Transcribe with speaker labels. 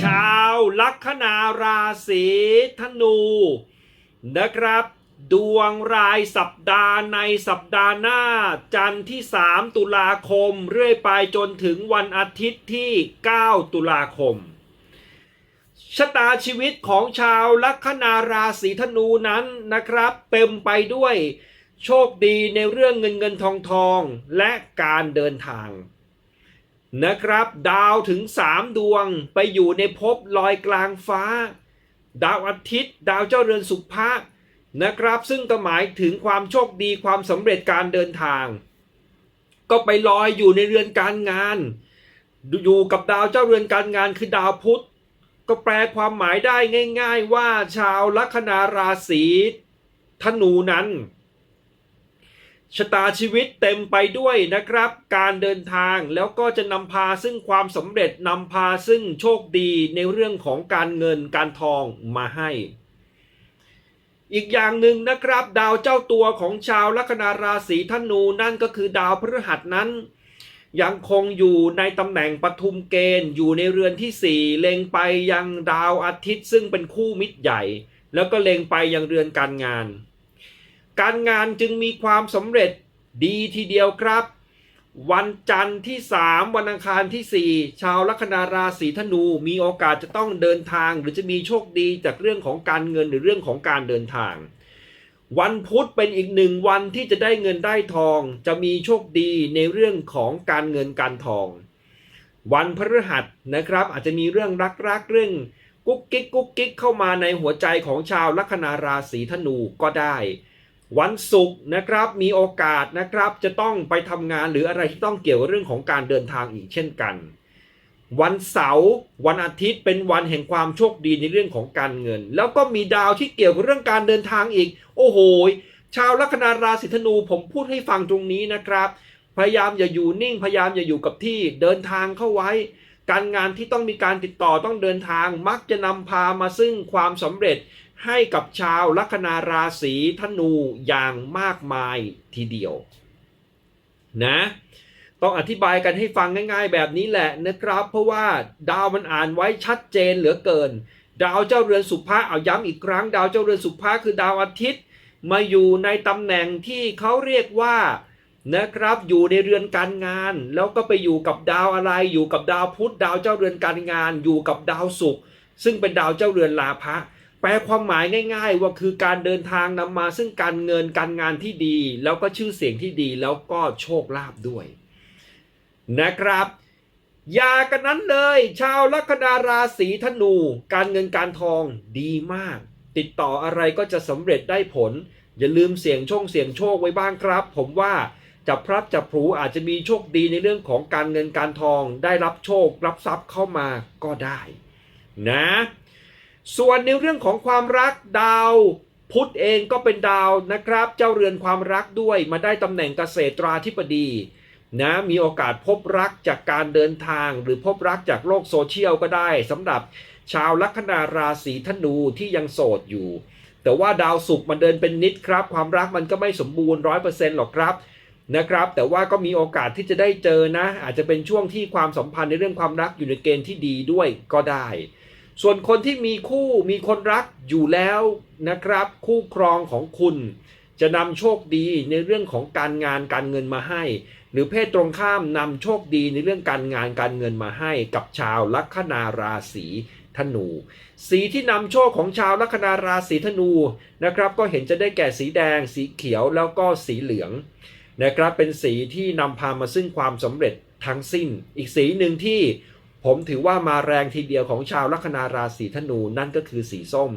Speaker 1: ชาวลัคนาราศีธนูนะครับ ดวงรายสัปดาห์ในสัปดาห์หน้า จันทร์ที่ 3 ตุลาคม เรื่อยไปจนถึงวันอาทิตย์ที่ 9 ตุลาคม ชะตาชีวิตของชาวลัคนาราศีธนูนั้นนะครับ เต็มไปด้วยโชคดีในเรื่องเงินเงินทองทองและการเดินทางนะครับ ดาวถึง 3 ดวงไปอยู่ในภพลอยกลางฟ้า ดาวอาทิตย์ ดาวเจ้าเรือนสุภะ นะครับซึ่งก็หมายถึงความโชคดีความสำเร็จการเดินทาง ก็ไปลอยอยู่ในเรือนการงาน อยู่กับดาวเจ้าเรือนการงานคือดาวพุธ ก็แปลความหมายได้ง่าย ๆ ว่าชาวลัคนาราศีธนูนั้นชะตาชีวิตเต็มไปด้วยนะครับ การเดินทางแล้วก็จะนำพาซึ่งความสำเร็จนำพาซึ่งโชคดีในเรื่องของการเงินการทองมาให้ อีกอย่างหนึ่งนะครับ ดาวเจ้าตัวของชาวลัคนาราศีธนูนั่นก็คือดาวพฤหัสนั้น ยังคงอยู่ในตำแหน่งปทุมเกณฑ์อยู่ในเรือนที่ 4 เล็งไปยังดาวอาทิตย์ซึ่งเป็นคู่มิตรใหญ่ แล้วก็เล็งไปยังเรือนการงาน การงานจึงมีความสำเร็จดีทีเดียวครับ วันจันทร์ที่ 3 วันอังคารที่ 4 ชาวลัคนาราศีธนู มีโอกาสจะต้องเดินทาง หรือจะมีโชคดีจากเรื่องของการเงินหรือเรื่องของการเดินทาง วันพุธเป็นอีกหนึ่งวันที่จะได้เงินได้ทอง จะมีโชคดีในเรื่องของการเงินการทอง วันพฤหัสนะครับ อาจจะมีเรื่องรักๆเรื่องกุ๊กกิ๊กกุ๊กกิ๊กเข้ามาในหัวใจของชาวลัคนาราศีธนูก็ได้ วันศุกร์นะครับมีโอกาสนะครับจะต้องไปทำงานหรืออะไรที่ต้องเกี่ยวกับเรื่องของการเดินทางอีกเช่นกัน วันเสาร์วันอาทิตย์เป็นวันแห่งความโชคดีในเรื่องของการเงิน แล้วก็มีดาวที่เกี่ยวกับเรื่องการเดินทางอีก โอ้โหชาวลัคนาราศีธนูผมพูดให้ฟังตรงนี้นะครับ พยายามอย่าอยู่นิ่งพยายามอย่าอยู่กับที่เดินทางเข้าไว้ การงานที่ต้องมีการติดต่อต้องเดินทางมักจะนำพามาซึ่งความสำเร็จ ให้กับชาวลัคนาราศีธนูอย่างมากมายทีเดียวนะต้องอธิบายกันให้ฟังง่าย ๆ แบบนี้แหละนะครับ เพราะว่าดาวมันอ่านไว้ชัดเจนเหลือเกิน ดาวเจ้าเรือนสุภะเอาย้ำอีกครั้ง ดาวเจ้าเรือนสุภะคือดาวอาทิตย์ มาอยู่ในตำแหน่งที่เขาเรียกว่านะครับอยู่ในเรือนการงาน แล้วก็ไปอยู่กับดาวอะไรอยู่กับดาวพุธดาวเจ้าเรือนการงาน อยู่กับดาวศุกร์ซึ่งเป็นดาวเจ้าเรือนลาภะ แปลความหมายง่าย ๆ ว่าคือการเดินทางนำมาซึ่งการเงินการงานที่ดี แล้วก็ชื่อเสียงที่ดีแล้วก็โชคลาภด้วย นะครับ อย่ากันนั้นเลย ชาวลัคนาราศีธนู การเงินการทองดีมาก ติดต่ออะไรก็จะสำเร็จได้ผล อย่าลืมเสี่ยงโชคเสี่ยงโชคไว้บ้างครับ ผมว่าจับพลับจับผลูอาจจะมีโชคดีในเรื่องของการเงินการทอง ได้รับโชครับทรัพย์เข้ามาก็ได้ นะ ส่วนในเรื่องของความรักดาวพุธเองก็เป็นดาวนะครับ เจ้าเรือนความรักด้วยมาได้ตำแหน่งเกษตราธิบดีนะมีโอกาสพบรักจากการเดินทาง หรือพบรักจากโลกโซเชียลก็ได้สำหรับชาวลัคนาราศีธนูที่ยังโสดอยู่ แต่ว่าดาวศุกร์มันเดินเป็นนิดครับ ความรักมันก็ไม่สมบูรณ์ร้อยเปอร์เซ็นต์หรอกครับนะครับ แต่ว่าก็มีโอกาสที่จะได้เจอนะ อาจจะเป็นช่วงที่ความสัมพันธ์ในเรื่องความรักอยู่ในเกณฑ์ที่ดีด้วยก็ได้ ส่วนคนที่มีคู่มีคนรักอยู่แล้วนะครับ คู่ครองของคุณ จะนำโชคดีในเรื่องของการงานการเงินมาให้ หรือเพศตรงข้ามนำโชคดีในเรื่องการงานการเงินมาให้ กับชาวลัคนาราศีธนู สีที่นำโชคของชาวลัคนาราศีธนูนะครับ ก็เห็นจะได้แก่สีแดง สีเขียวแล้วก็สีเหลืองนะครับเป็นสีที่นำพามาซึ่งความสำเร็จทั้งสิ้น อีกสีหนึ่งที่ ผมถือว่ามาแรงทีเดียวของชาวลัคนาราศีธนูนั่นก็คือสีส้ม